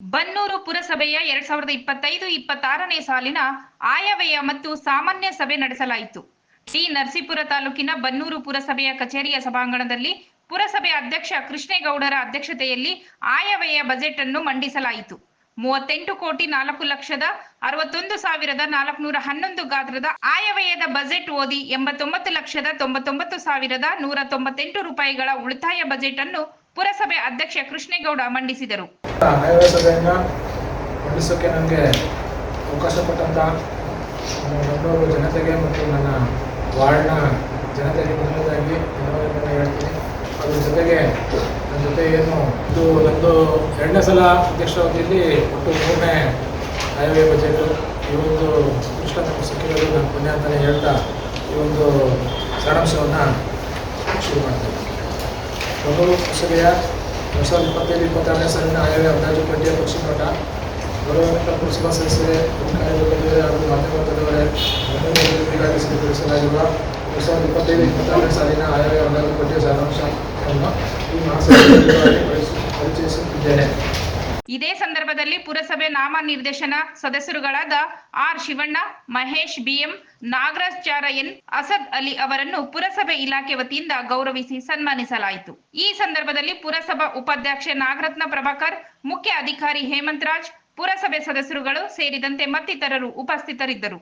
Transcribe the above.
ಬನ್ನೂರು ಪುರಸಭೆಯ ಎರಡ್ ಸಾವಿರದ ಇಪ್ಪತ್ತೈದು, ಇಪ್ಪತ್ತಾರನೇ ಸಾಲಿನ ಆಯವ್ಯಯ ಮತ್ತು ಸಾಮಾನ್ಯ ಸಭೆ ನಡೆಸಲಾಯಿತು. ಟಿ. ನರಸೀಪುರ ತಾಲೂಕಿನ ಬನ್ನೂರು ಪುರಸಭೆಯ ಕಚೇರಿಯ ಸಭಾಂಗಣದಲ್ಲಿ ಪುರಸಭೆ ಅಧ್ಯಕ್ಷ ಕೃಷ್ಣೇಗೌಡರ ಅಧ್ಯಕ್ಷತೆಯಲ್ಲಿ ಆಯವ್ಯಯ ಬಜೆಟ್ ಅನ್ನು ಮಂಡಿಸಲಾಯಿತು. ಮೂವತ್ತೆಂಟು ಕೋಟಿ ನಾಲ್ಕು ಲಕ್ಷದ ಅರವತ್ತೊಂದು ಸಾವಿರದ ನಾಲ್ಕುನೂರ ಹನ್ನೊಂದು ಗಾತ್ರದ ಆಯವ್ಯಯದ ಬಜೆಟ್ ಓದಿ ಎಂಬತ್ತೊಂಬತ್ತು ಲಕ್ಷದ ತೊಂಬತ್ತೊಂಬತ್ತು ಸಾವಿರದ ನೂರ ತೊಂಬತ್ತೆಂಟು ರೂಪಾಯಿಗಳ ಉಳಿತಾಯ ಬಜೆಟ್ ಅನ್ನು ಪುರಸಭೆ ಅಧ್ಯಕ್ಷ ಕೃಷ್ಣೇಗೌಡ ಮಂಡಿಸಿದರು. ಆಯವ್ಯಯ ಸಭೆಯನ್ನು ಮಂಡಿಸೋಕ್ಕೆ ನನಗೆ ಅವಕಾಶ ಕೊಟ್ಟಂಥ ಬೆಂಗಳೂರು ಜನತೆಗೆ ಮತ್ತು ನನ್ನ ವಾರ್ಡ್ನ ಜನತೆಗೆ ಮೊದಲನೇದಾಗಿ ಧನ್ಯವಾದಗಳನ್ನು ಹೇಳ್ತೀನಿ. ಅದ್ರ ಜೊತೆಗೆ ನನ್ನ ಜೊತೆ ಏನು ಇದು ನಂದು ಎರಡನೇ ಸಲ ಅಧ್ಯಕ್ಷರಾವಧಿಯಲ್ಲಿ ಒಟ್ಟು ಮೂರನೇ ಆಯವ್ಯ ಬಜೆಟು ಈ ಒಂದು ಅದೃಷ್ಟ ನಮಗೆ ಸಿಕ್ಕಿರೋದು ನನ್ನ ಪುಣ್ಯ ಅಂತಲೇ ಹೇಳ್ತಾ ಈ ಒಂದು ಸಾರಾಂಶವನ್ನು ಶುರು ಮಾಡ್ತೀನಿ. ಬೆಂಗಳೂರು ಪುರಸಭೆಯ ಎರಡು ಸಾವಿರದ ಇಪ್ಪತ್ತೈದು ಇಪ್ಪತ್ತಾರನೇ ಸಾಲಿನ ಆಯವ್ಯಯ ಅಂದಾಜು ಪಟ್ಟಿಯ ಪಕ್ಷಿ ನೋಟ ಗೌರವಾನ್ವಿತ ಪುರಸಭಾ ಸದಸ್ಯರೇ ಅಧಿಕಾರಿಗಳೇ ಹಾಗೂ ಮಾಧ್ಯಮದವರೇ ಬೆಂಗಳೂರಿಗಾಗಿ ಸಿದ್ಧಪಡಿಸಲಾಗಿರುವ ಎರಡು ಸಾವಿರದ ಇಪ್ಪತ್ತೈದು ಇಪ್ಪತ್ತಾರನೇ ಇದೇ ಸಂದರ್ಭದಲ್ಲಿ ಪುರಸಭೆ ನಾಮ ನಿರ್ದೇಶನ ಸದಸ್ಯರುಗಳಾದ ಆರ್ ಶಿವಣ್ಣ, ಮಹೇಶ್ ಬಿಎಂ, ನಾಗರಾಜ್ ಚಾರಯನ್ ಅಸದ್ ಅಲಿ ಅವರನ್ನು ಪುರಸಭೆ ಇಲಾಖೆ ವತಿಯಿಂದ ಗೌರವಿಸಿ ಸನ್ಮಾನಿಸಲಾಯಿತು. ಈ ಸಂದರ್ಭದಲ್ಲಿ ಪುರಸಭಾ ಉಪಾಧ್ಯಕ್ಷೆ ನಾಗರತ್ನ ಪ್ರಭಾಕರ್, ಮುಖ್ಯ ಅಧಿಕಾರಿ ಹೇಮಂತ್ ರಾಜ್ ಪುರಸಭೆ ಸದಸ್ಯರುಗಳು ಸೇರಿದಂತೆ ಮತ್ತಿತರರು ಉಪಸ್ಥಿತರಿದ್ದರು.